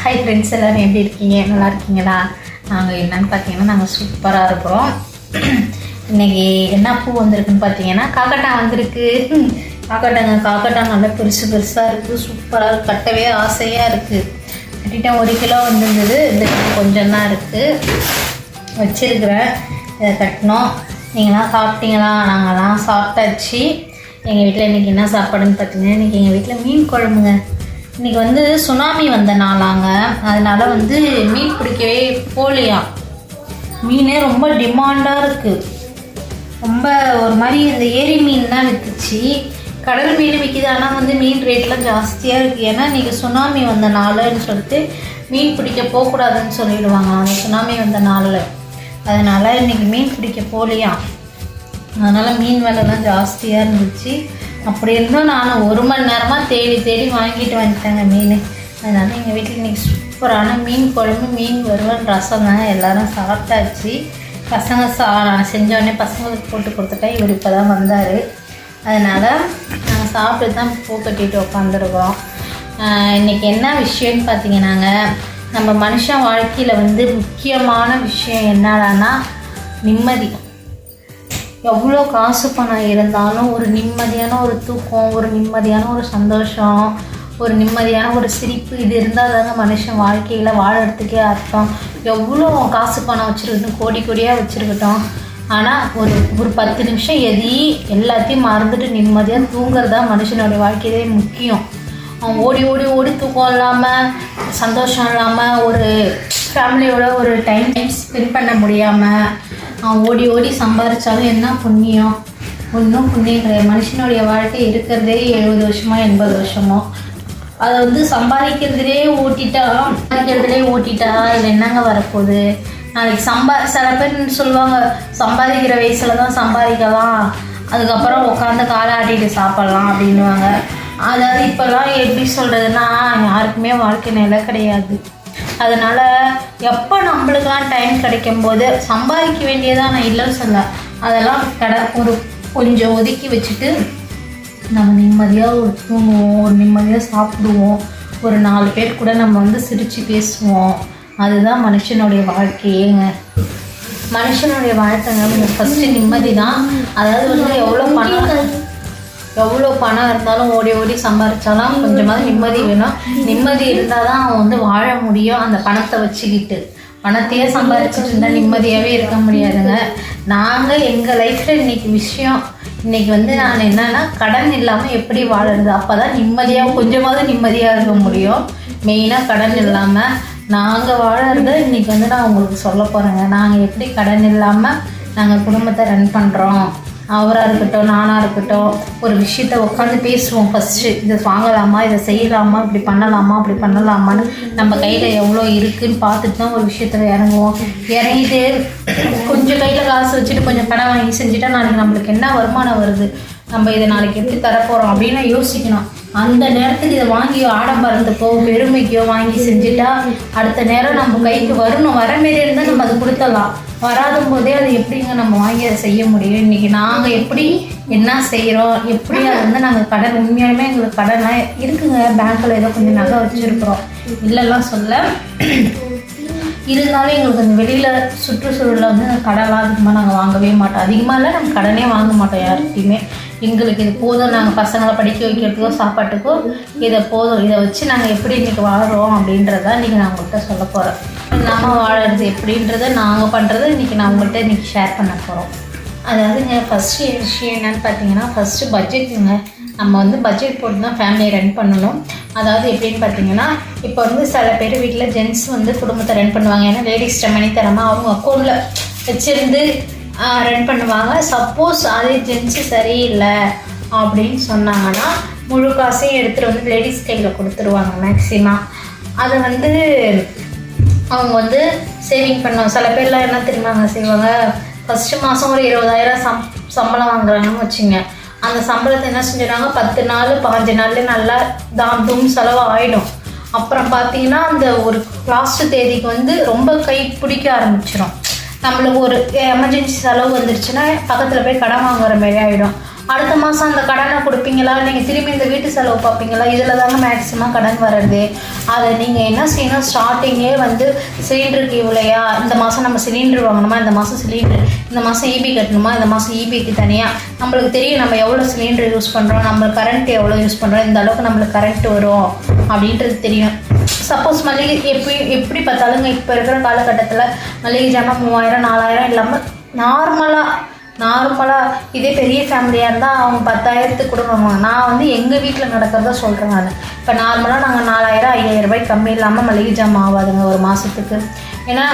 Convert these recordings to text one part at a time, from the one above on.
Hi friends எல்லோரும் எப்படி இருக்கீங்க? நல்லா இருக்கீங்களா? நாங்கள் என்னன்னு பார்த்தீங்கன்னா நாங்கள் சூப்பராக இருக்கிறோம். இன்னைக்கு என்ன பூ வந்திருக்குன்னு பார்த்தீங்கன்னா காக்கட்டா வந்திருக்கு. காக்கட்டாங்க காக்கட்டா நல்லா பெருசு பெருசாக இருக்குது சூப்பராக கட்டவே ஆசையாக இருக்குது கட்டிட்டேன் ஒரு கிலோ வந்திருந்தது. இந்த கொஞ்சம் தான் இருக்குது வச்சிருக்கிறேன். இதை கட்டினோம். நீங்களாம் சாப்பிட்டீங்களா? நாங்கள்லாம் சாப்பிட்டாச்சு. எங்கள் வீட்டில் இன்றைக்கி என்ன சாப்பாடுன்னு பார்த்தீங்கன்னா இன்றைக்கி எங்கள் வீட்டில் மீன் குழம்புங்க. இன்றைக்கி வந்து சுனாமி வந்த நாளாங்க. அதனால் வந்து மீன் பிடிக்கவே போலியா. மீனே ரொம்ப டிமாண்டாக இருக்குது ரொம்ப ஒரு மாதிரி இந்த ஏரி மீன் தான் விற்றுச்சு கடல் மீன் விற்கிது ஆனால் வந்து மீன் ரேட்லாம் ஜாஸ்தியாக இருக்குது ஏன்னா இன்றைக்கி சுனாமி வந்த நாளுன்னு சொல்லிட்டு மீன் பிடிக்க போகக்கூடாதுன்னு சொல்லிடுவாங்க. அந்த சுனாமி வந்த நாளில். அதனால் இன்றைக்கி மீன் பிடிக்க போகலையா அதனால் மீன் விலைலாம் ஜாஸ்தியாக இருந்துச்சு. அப்படி இருந்தும் நான் ஒரு மணி நேரமாக தேடி தேடி வாங்கிட்டு வந்துட்டேங்க மீன். அதனால் எங்கள் வீட்டில் இன்றைக்கி சூப்பரான மீன் குழம்பு மீன் வறுவல் ரசம் தான் எல்லோரும் சாப்பிட்டாச்சு. பசங்க சா நான் செஞ்சோடனே பசங்களுக்கு போட்டு கொடுத்துட்டேன். இவர் இப்போ தான் வந்தார். அதனால் நாங்கள் சாப்பிட்டு தான் பூ கட்டிட்டு உட்காந்துருக்கோம் இன்றைக்கி என்ன விஷயம்னு பார்த்தீங்கன்னாங்க நம்ம மனுஷன் வாழ்க்கையில் வந்து முக்கியமான விஷயம் என்னடான்னா நிம்மதி. எவ்வளோ காசு பணம் இருந்தாலும் ஒரு நிம்மதியான ஒரு தூக்கம் ஒரு நிம்மதியான ஒரு சந்தோஷம் ஒரு நிம்மதியான ஒரு சிரிப்பு இது இருந்தால் தாங்க மனுஷன் வாழ்க்கையில் வாழறதுக்கே அர்த்தம். எவ்வளோ காசு பணம் வச்சுருக்கட்டும் கோடி கோடியாக வச்சுருக்கட்டும். ஆனால் ஒரு ஒரு பத்து நிமிஷம் எதையும் எல்லாத்தையும் மறந்துட்டு நிம்மதியாக தூங்குறது தான் மனுஷனுடைய வாழ்க்கையிலே முக்கியம். அவன் ஓடி ஓடி ஓடி தூக்கம் இல்லாமல் சந்தோஷம் இல்லாமல் ஒரு ஃபேமிலியோட ஒரு டைம் ஸ்பெண்ட் பண்ண முடியாமல் அவன் ஓடி ஓடி சம்பாதிச்சாலும் என்ன புண்ணியம்? ஒன்றும் புண்ணியம் கிடையாது. மனுஷனுடைய வாழ்க்கை இருக்கிறதே எழுபது வருஷமோ எண்பது வருஷமோ. அதை வந்து சம்பாதிக்கிறதுலே ஓட்டிட்டா சம்பாதிக்கிறதுலே ஓட்டிட்டா இது என்னங்க வரப்போகுது? நாளைக்கு சம்பா சில பேர் சொல்லுவாங்க சம்பாதிக்கிற வயசில் தான் சம்பாதிக்கலாம். அதுக்கப்புறம் உட்காந்து காலாட்டிட்டு சாப்பிட்லாம் அப்படின்வாங்க அதாவது இப்போல்லாம் எப்படி சொல்கிறதுனா யாருக்குமே வாழ்க்கை நிலை கிடையாது. அதனால் எப்போ நம்மளுக்கெல்லாம் டைம் கிடைக்கும் போது சம்பாதிக்க வேண்டியதாக நான் இல்லைன்னு சொல்ல. அதெல்லாம் கடை ஒரு கொஞ்சம் ஒதுக்கி வச்சுட்டு நம்ம நிம்மதியாக ஒரு தூங்குவோம் ஒரு நிம்மதியாக சாப்பிடுவோம். ஒரு நாலு பேர் கூட நம்ம வந்து சிரித்து பேசுவோம். அதுதான் மனுஷனுடைய வாழ்க்கையேங்க. மனுஷனுடைய வாழ்க்கைங்க ஃபஸ்ட்டு நிம்மதி தான் அதாவது வந்து எவ்வளோ பணம் எவ்வளோ பணம் இருந்தாலும் ஓடி ஓடி சம்பாரிச்சாலும் கொஞ்சமாவது நிம்மதி வேணும். நிம்மதி இருந்தால் தான் அவன் வந்து வாழ முடியும். அந்த பணத்தை வச்சுக்கிட்டு. பணத்தையே சம்பாரிச்சுட்டு இருந்தால் நிம்மதியாகவே இருக்க முடியாதுங்க. நாங்கள் எங்கள் லைஃப்பில் இன்னைக்கு விஷயம். இன்னைக்கு வந்து நான் என்னன்னா கடன் இல்லாமல் எப்படி வாழறது? அப்போ தான் நிம்மதியாக கொஞ்சமாவது நிம்மதியாக இருக்க முடியும். மெயினாக கடன் இல்லாமல் நாங்கள் வாழறத இன்னைக்கு வந்து நான் உங்களுக்கு சொல்ல போகிறேங்க நாங்கள் எப்படி கடன் இல்லாமல் நாங்கள் குடும்பத்தை ரன் பண்ணுறோம் அவராக இருக்கட்டும் நானாக இருக்கட்டும் ஒரு விஷயத்த உட்காந்து பேசுவோம் ஃபஸ்ட்டு இதை வாங்கலாமா? இதை செய்யலாமா? இப்படி பண்ணலாமா? அப்படி பண்ணலாமான்னு நம்ம கையில் எவ்வளோ இருக்குதுன்னு பார்த்துட்டு தான் ஒரு விஷயத்தில் இறங்குவோம். இறங்கிட்டு கொஞ்சம் கையில் காசு வச்சுட்டு கொஞ்சம் பணம் வாங்கி செஞ்சுட்டா நாளைக்கு நம்மளுக்கு என்ன வருமானம் வருது? நம்ம இதை நாளைக்கு எப்படி தரப்போகிறோம் அப்படின்னு யோசிக்கணும். அந்த நேரத்துக்கு இதை வாங்கி ஆடம்பரத்துக்கோ பெருமைக்கோ வாங்கி செஞ்சுட்டா அடுத்த நேரம் நம்ம கைக்கு வரணும். வர மாரி இருந்தால் நம்ம அதை கொடுத்துடலாம். வராத போதே அதை எப்படிங்க நம்ம வாங்கி அதை செய்ய முடியும்? இன்றைக்கி நாங்கள் எப்படி என்ன செய்கிறோம் எப்படி அதை வந்து நாங்கள் கடன் உண்மையாலுமே எங்களுக்கு கடனாக இருக்குங்க. பேங்க்கில் ஏதோ கொஞ்சம் நகை வச்சுருக்குறோம். இல்லைலாம் சொல்ல. இருந்தாலும் எங்களுக்கு அந்த வெளியில் சுற்றுச்சூழலில் வந்து கடலாம் அதிகமாக நாங்கள் வாங்கவே மாட்டோம். அதிகமாக இல்லை நாங்கள் கடனே வாங்க மாட்டோம் யார்கிட்டையுமே. எங்களுக்கு இது போதும். நாங்கள் பசங்களை படிக்க வைக்கிறதுக்கோ சாப்பாட்டுக்கோ இதை போதும். இதை வச்சு நாங்கள் எப்படி இன்றைக்கி வாழ்கிறோம் அப்படின்றத இன்றைக்கி நான் உங்கள்கிட்ட சொல்ல போகிறேன் நம்ம வாழறது எப்படின்றத நாங்கள் பண்ணுறத இன்றைக்கி நான் உங்கள்கிட்ட இன்றைக்கி ஷேர் பண்ண போகிறோம் அதாவதுங்க ஃபஸ்ட்டு விஷயம் என்னென்னு பார்த்தீங்கன்னா ஃபஸ்ட்டு பட்ஜெட்டுங்க நம்ம வந்து பட்ஜெட் போட்டு தான் ஃபேமிலியை ரன் பண்ணணும். அதாவது எப்படின்னு பார்த்தீங்கன்னா இப்போ வந்து சில பேர் வீட்டில் ஜென்ட்ஸ் வந்து குடும்பத்தை ரன் பண்ணுவாங்க. ஏன்னா லேடிஸ் மணி தரமாக அவங்க அக்கௌண்ட்டில் வச்சுருந்து ரன் பண்ணுவாங்க. சப்போஸ் அதே ஜென்ஸு சரியில்லை அப்படின்னு சொன்னாங்கன்னா முழு காசையும் எடுத்துகிட்டு வந்து லேடிஸ் கையில் கொடுத்துருவாங்க மேக்ஸிமம் அதை வந்து அவங்க வந்து சேவிங் பண்ணுவாங்க. சில பேர்லாம் என்ன தெரியுமாங்க செய்வாங்க? ஃபஸ்ட்டு மாதம் ஒரு இருபதாயிரம் சம் சம்பளம் வாங்குறாங்கன்னு வச்சுங்க. அந்த சம்பளத்தை என்ன செஞ்சிடறாங்க? பத்து நாள் பாஞ்சு நாள்ல நல்லா தாம் தூம் செலவு ஆகிடும் அப்புறம் பார்த்தீங்கன்னா அந்த ஒரு லாஸ்ட் தேதிக்கு வந்து ரொம்ப கை பிடிக்க ஆரம்பிச்சிடும் நம்மளுக்கு ஒரு எமர்ஜென்சி செலவு வந்துருச்சுன்னா பக்கத்தில் போய் கடன் வாங்குற மாதிரி ஆகிடும் அடுத்த மாதம் அந்த கடனை கொடுப்பீங்களா? நீங்கள் திரும்பி இந்த வீட்டு செலவு பார்ப்பீங்களா? இதில் தாங்க மேக்ஸிமம் கடன் வர்றது. அதை நீங்கள் என்ன செய்யணும்? ஸ்டார்டிங்கே வந்து சிலிண்டருக்கு இவ்வளையா இந்த மாதம் நம்ம சிலிண்டர் வாங்கணுமா? இந்த மாதம் சிலிண்டர் இந்த மாதம் இபி கட்டணுமா? இந்த மாதம் இபிக்கு தனியாக நம்மளுக்கு தெரியும் நம்ம எவ்வளோ சிலிண்டர் யூஸ் பண்ணுறோம் நம்ம கரண்ட் எவ்வளோ யூஸ் பண்ணுறோம் இந்த அளவுக்கு நம்மளுக்கு கரண்ட் வரும். அப்படின்றது தெரியும். சப்போஸ் மளிகை எப்படி எப்படி பார்த்தாலுங்க இப்போ இருக்கிற காலகட்டத்தில் மளிகை ஜாமான் மூவாயிரம் நாலாயிரம் இல்லாமல் நார்மலாக நார்மலாக இதே பெரிய ஃபேமிலியாக இருந்தால் அவங்க பத்தாயிரத்துக்கு கூட வாங்குவாங்க நான் வந்து எங்கள் வீட்டில் நடக்கிறத சொல்கிறேன் நான். இப்போ நார்மலாக நாங்கள் நாலாயிரம் ஐயாயிரம் ரூபாய் கம்மி இல்லாமல் மளிகை ஜாமான் ஆகாதுங்க ஒரு மாதத்துக்கு ஏன்னா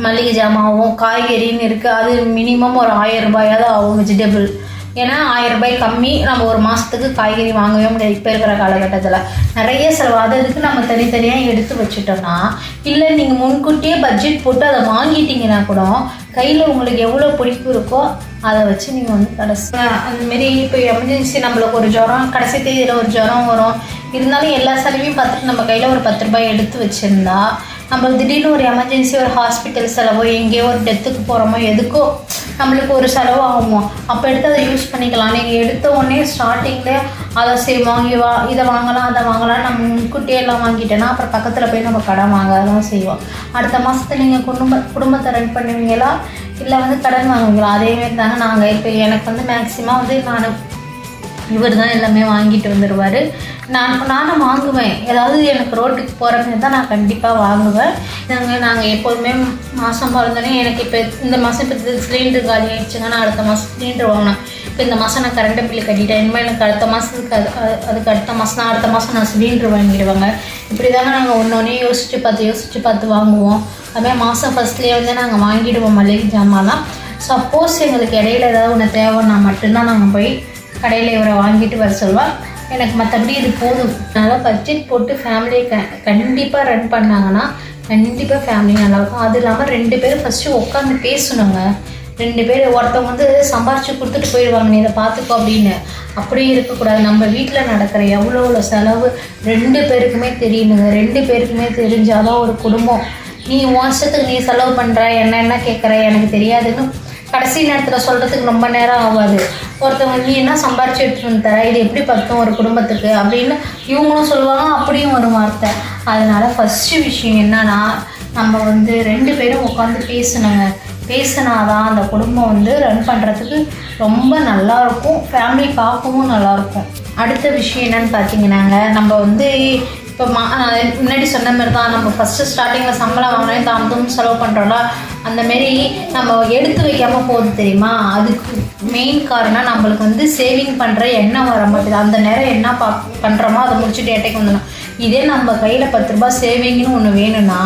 மளிகை ஜாமாவும் காய்கறின்னு இருக்குது அது மினிமம் ஒரு ஆயிரம் ரூபாயாவது ஆகும் வெஜிடபிள் ஏன்னா ஆயிரம் ரூபாய் கம்மி நம்ம ஒரு மாதத்துக்கு காய்கறி வாங்கவே முடியாது. இப்போ இருக்கிற காலகட்டத்தில். நிறைய செலவு. அது அதுக்கு நம்ம தனித்தனியாக எடுத்து வச்சுட்டோம்னா இல்லை நீங்கள் முன்கூட்டியே பட்ஜெட் போட்டு அதை வாங்கிட்டீங்கன்னா கூட கையில் உங்களுக்கு எவ்வளோ பிடிப்பு இருக்கோ அதை வச்சு நீங்கள் வந்து கடைசி அந்தமாரி இப்போ எமர்ஜென்சி நம்மளுக்கு ஒரு ஜுரம் கடைசி தேதியில் ஒரு ஜுரம் வரும். இருந்தாலும் எல்லா செலவையும் பார்த்துட்டு நம்ம கையில் ஒரு பத்து ரூபாய் எடுத்து வச்சுருந்தா நம்ம திடீர்னு ஒரு எமர்ஜென்சி ஒரு ஹாஸ்பிட்டல் செலவோ எங்கேயோ ஒரு டெத்துக்கு போகிறோமோ எதுக்கோ நம்மளுக்கு ஒரு செலவு ஆகும் அப்போ எடுத்து அதை யூஸ் பண்ணிக்கலாம் நீங்கள் எடுத்த உடனே ஸ்டார்டிங்கில் அதை சரி வாங்கி வா இதை வாங்கலாம் அதை வாங்கலாம் நம்ம முன்கூட்டியே எல்லாம் வாங்கிட்டேன்னா அப்புறம் பக்கத்தில் போய் நம்ம கடன் வாங்க தான் செய்வோம். அடுத்த மாதத்துல நீங்கள் குடும்ப குடும்பத்தை ரன் பண்ணுவீங்களா? இல்லை வந்து கடன் வாங்குவீங்களா? அதேமாரி தாங்க நாங்கள் இப்போ எனக்கு வந்து மேக்ஸிமம் வந்து நான் இவர் தான் எல்லாமே வாங்கிட்டு வந்துடுவார் நான் நானும் வாங்குவேன். ஏதாவது எனக்கு ரோட்டுக்கு போகிறவங்க தான் நான் கண்டிப்பாக வாங்குவேன். நாங்கள் நாங்கள் எப்போதுமே மாதம் பிறந்தோடனே எனக்கு இப்போ இந்த மாதம் இப்போ சிலிண்டர் காலி ஆயிடுச்சுங்க நான் அடுத்த மாதம் சிலிண்டர் வாங்கினேன் இப்போ இந்த மாதம் நான் கரண்ட் பில் கட்டிட்டேன். இனிமேல் எனக்கு அடுத்த மாதத்துக்கு அது அதுக்கு அடுத்த மாதம் நான் அடுத்த மாதம் நான் சிலிண்டர் வாங்கிடுவாங்க. இப்படி தாங்க நாங்கள் ஒன்று ஒன்றே யோசித்து பார்த்து யோசித்து பார்த்து வாங்குவோம் அதுமாதிரி மாதம் ஃபஸ்ட்லேயே வந்து நாங்கள் வாங்கிடுவோம் மளிகை ஜாமான்லாம். சப்போஸ் எங்களுக்கு இடையில ஏதாவது ஒன்று தேவைன்னா மட்டும்தான் நாங்கள் போய் கடையில் இவரை வாங்கிட்டு வர சொல்லுவாள் எனக்கு மற்றபடி இது போதும். அதனால் பட்ஜெட் போட்டு ஃபேமிலியை க கண்டிப்பாக ரன் பண்ணாங்கன்னா கண்டிப்பாக ஃபேமிலி நல்லாயிருக்கும் அது இல்லாமல் ரெண்டு பேரும் ஃபஸ்ட்டு உட்காந்து பேசணுங்க. ரெண்டு பேர் ஒருத்தவங்க வந்து சம்பாரிச்சு கொடுத்துட்டு போயிடுவாங்க. நீ இதை பார்த்துக்கோ அப்படின்னு. அப்படியும் இருக்கக்கூடாது. நம்ம வீட்டில் நடக்கிற எவ்வளோ எவ்வளோ செலவு ரெண்டு பேருக்குமே தெரியணுங்க ரெண்டு பேருக்குமே தெரிஞ்சாதான் ஒரு குடும்பம். நீ வருஷத்துக்கு நீ செலவு பண்ணுற என்ன என்ன கேட்குற எனக்கு தெரியாதுன்னு கடைசி நேரத்தில் சொல்கிறதுக்கு ரொம்ப நேரம் ஆகாது. ஒருத்தவங்க நீ என்ன சம்பாரிச்சு எடுத்துட்டு தர இது எப்படி பத்தும் ஒரு குடும்பத்துக்கு? அப்படின்னு இவங்களும் சொல்லுவாங்க அப்படியும் ஒரு வார்த்தை. அதனால் ஃபஸ்ட்டு விஷயம் என்னன்னா நம்ம வந்து ரெண்டு பேரும் உட்காந்து பேசணுங்க பேசினாதான் அந்த குடும்பம் வந்து ரன் பண்ணுறதுக்கு ரொம்ப நல்லாயிருக்கும் ஃபேமிலி பார்க்கவும் நல்லாயிருக்கும் அடுத்த விஷயம் என்னன்னு பார்த்தீங்கன்னாங்க நம்ம வந்து இப்போ மா முன்னாடி சொன்ன மாதிரி தான் நம்ம ஃபஸ்ட்டு ஸ்டார்டிங்கில் சம்பளம் வாங்கினே தாம் தூம் செலவு பண்ணுறோம்ல அந்தமாரி நம்ம எடுத்து வைக்காமல் போகுது தெரியுமா? அதுக்கு மெயின் காரணம் நம்மளுக்கு வந்து சேவிங் பண்ணுற எண்ணம் வர மாட்டேது அந்த நேரம் என்ன பா பண்ணுறோமோ அதை முடிச்சுட்டு ஏட்டைக்கு வந்துடணும். இதே நம்ம கையில் பத்து ரூபாய் சேவிங்னு ஒன்று வேணும்னா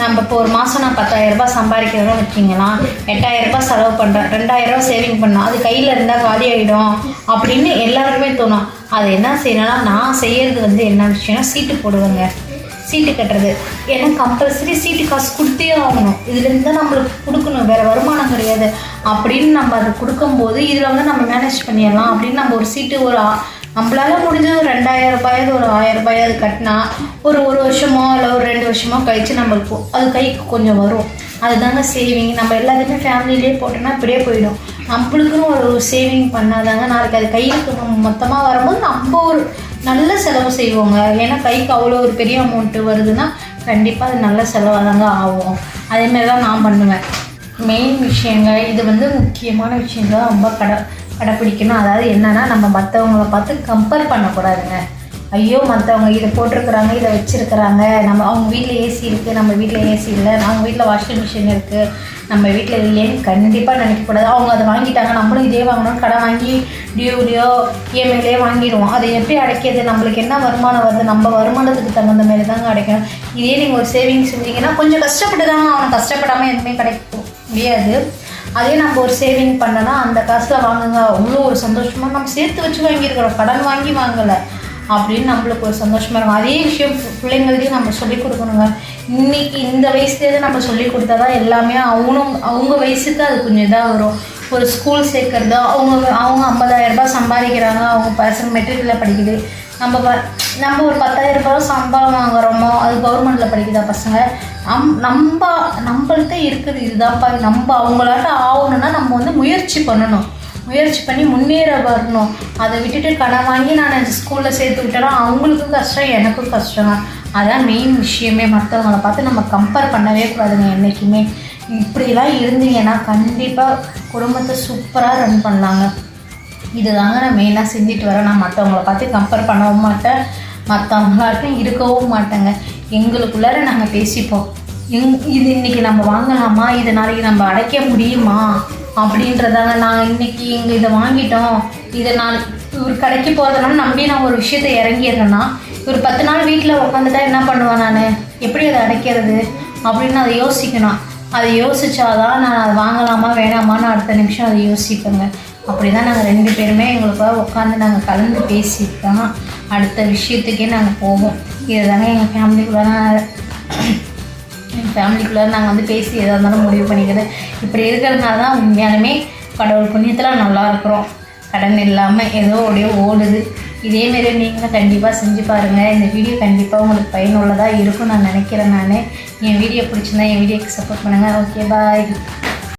நம்ம இப்போ ஒரு மாதம் நான் பத்தாயிரரூபா சம்பாதிக்கிறோம் வச்சிங்களா எட்டாயிரரூபா செலவு பண்ணுறேன் ரெண்டாயிரரூபா சேவிங் பண்ணோம். அது கையில் இருந்தால் காலி ஆகிடும் அப்படின்னு எல்லாருக்குமே தோணும். அது என்ன செய்யணும்னா நான் செய்கிறது வந்து என்ன விஷயம்னா சீட்டு போடுவேங்க. சீட்டு கட்டுறது. ஏன்னா கம்பல்சரி சீட்டு காசு கொடுத்தே ஆகணும். இதுலேருந்து தான் நம்மளுக்கு கொடுக்கணும். வேறு வருமானம் கிடையாது. அப்படின்னு நம்ம அதை கொடுக்கும்போது இதில் வந்து நம்ம மேனேஜ் பண்ணிடலாம் அப்படின்னு நம்ம ஒரு சீட்டு ஒரு நம்மளால முடிஞ்சது ஒரு ரெண்டாயிரம் ரூபாயாவது ஒரு ஆயிரம் ரூபாயாவது கட்டினா ஒரு ஒரு வருஷமோ இல்லை ஒரு ரெண்டு வருஷமோ கழிச்சு நம்மளுக்கு அது கைக்கு கொஞ்சம் வரும். அதுதாங்க சேவிங் நம்ம எல்லாத்தையுமே ஃபேமிலியிலே போட்டோம்னா இப்படியே போயிடும். நம்மளுக்குன்னு ஒரு சேவிங் பண்ணாதாங்க நாளைக்கு அது கைக்கு மொத்தமாக வரும்போது நம்ம ஒரு நல்ல செலவு செய்வோங்க. ஏன்னா கைக்கு அவ்வளோ ஒரு பெரிய அமௌண்ட்டு வருதுன்னா கண்டிப்பாக அது நல்ல செலவாக தாங்க ஆகும். அதேமாரி தான் நான் பண்ணுவேன். மெயின் விஷயங்க இது வந்து முக்கியமான விஷயங்க ரொம்ப கடை கடைப்பிடிக்கணும். அதாவது என்னன்னா நம்ம மற்றவங்கள பார்த்து கம்பேர் பண்ணக்கூடாதுங்க. ஐயோ மற்றவங்க இதை போட்டிருக்கிறாங்க இதை வச்சுருக்கிறாங்க. நம்ம அவங்க வீட்டில் ஏசி இருக்குது நம்ம வீட்டில் ஏசி இல்லை. அவங்க வீட்டில் வாஷிங் மிஷின் இருக்குது நம்ம வீட்டில் இல்லைன்னு கண்டிப்பாக நினைக்கக்கூடாது. அவங்க அதை வாங்கிட்டாங்க நம்மளும் இதே வாங்கணும் கடை வாங்கி டியூலையோ இஎம்ஐலேயே வாங்கிடுவோம். அதை எப்படி அடைக்கிறது? நம்மளுக்கு என்ன வருமானம் வருது? நம்ம வருமானத்துக்கு தகுந்த மாதிரி தாங்க அடைக்கணும். இதே நீங்கள் ஒரு சேவிங்ஸ் செஞ்சீங்கன்னா கொஞ்சம் கஷ்டப்பட்டு தாங்க அவனை கஷ்டப்படாமல் எதுவுமே கிடைக்க முடியாது. அதே நம்ம ஒரு சேவிங் பண்ணனா அந்த காசில் வாங்குங்க. அவ்வளோ ஒரு சந்தோஷமாக நம்ம சேர்த்து வச்சு வாங்கியிருக்கிறோம். கடன் வாங்கி வாங்கலை. அப்படின்னு நம்மளுக்கு ஒரு சந்தோஷமா இருக்கும். அதே விஷயம் பிள்ளைங்களுக்கு பிள்ளைங்கள்டையும் நம்ம சொல்லிக் கொடுக்கணுங்க. இன்னைக்கு இந்த வயசுலேருந்து நம்ம சொல்லிக் கொடுத்தா தான் எல்லாமே அவனும் அவங்க வயசுக்கு அது கொஞ்சம் இதாக வரும். ஒரு ஸ்கூல் சேர்க்கறது அவங்க அவங்க ஐம்பதாயிரம் ரூபாய் சம்பாதிக்கிறாங்க அவங்க பசங்க மெட்ரிக்கில் படிக்குது. நம்ம ப- நம்ம ஒரு பத்தாயிரம் ரூபாய் சம்பளம் வாங்குறோமோ அது கவர்மெண்ட்டில் படிக்குதா பசங்க? நம் நம்ம நம்மள்ட்ட இருக்குது இதுதான்ப்பா நம்ம அவங்களாட்ட ஆகணும்னா நம்ம வந்து முயற்சி பண்ணணும். முயற்சி பண்ணி முன்னேற வரணும். அதை விட்டுட்டு கடன் வாங்கி நான் ஸ்கூலில் சேர்த்து விட்டேன்னா அவங்களுக்கும் கஷ்டம் எனக்கும் கஷ்டம் அதான் மெயின் விஷயமே. மற்றவங்கள பார்த்து நம்ம கம்பேர் பண்ணவே கூடாதுங்க என்றைக்குமே இப்படிலாம் இருந்தீங்கன்னா கண்டிப்பாக குடும்பத்தை சூப்பராக ரன் பண்ணலாங்க. இதுதாங்க நான் மெயினாக சிந்திட்டு வரேன் நான் மற்றவங்கள பார்த்து கம்பேர் பண்ணவும் மாட்டேன். மற்றவங்களாட்டும் இருக்கவும் மாட்டேங்க. எங்களுக்குள்ளார நாங்கள் பேசிப்போம். எங் இது இன்னைக்கு நம்ம வாங்கலாமா? இதை நாளைக்கு நம்ம அடைக்க முடியுமா? அப்படின்றதாங்க நாங்கள் இன்னைக்கு இங்கே இதை வாங்கிட்டோம். இதை நான் ஒரு கடைக்கு போகிறதுனால நம்பி நான் ஒரு விஷயத்தை இறங்கிடுறேன்னா ஒரு பத்து நாள் வீட்டில் உட்காந்துட்டா என்ன பண்ணுவேன் நான்? எப்படி அதை அடைக்கிறது? அப்படின்னு அதை யோசிக்கணும். அதை யோசிச்சாதான் நான் அதை வாங்கலாமா வேணாமான்னு அடுத்த நிமிஷம் அதை யோசிப்பேங்க. அப்படி தான் நாங்கள் ரெண்டு பேருமே எங்களுக்காக உட்காந்து நாங்கள் கலந்து பேசிட்டு தான் அடுத்த விஷயத்துக்கே நாங்கள் போவோம். இதுதாங்க எங்கள் ஃபேமிலிக்குள்ளே எங்கள் ஃபேமிலிக்குள்ளே நாங்கள் வந்து பேசி எதாக இருந்தாலும் முடிவு பண்ணிக்கிறது. இப்படி இருக்கிறதுனால தான் உண்மையாலுமே கடவுள் புண்ணியத்தில் நல்லா இருக்கிறோம். கடன் இல்லாமல் ஏதோ அப்படியே ஓடுது. இதேமாரி நீங்களும் கண்டிப்பாக செஞ்சு பாருங்கள் இந்த வீடியோ கண்டிப்பாக உங்களுக்கு பயனுள்ளதாக இருக்கும் நான் நினைக்கிறேன் நான். என் வீடியோ பிடிச்சிருந்தா என் வீடியோக்கு சப்போர்ட் பண்ணுங்கள் ஓகே பாய்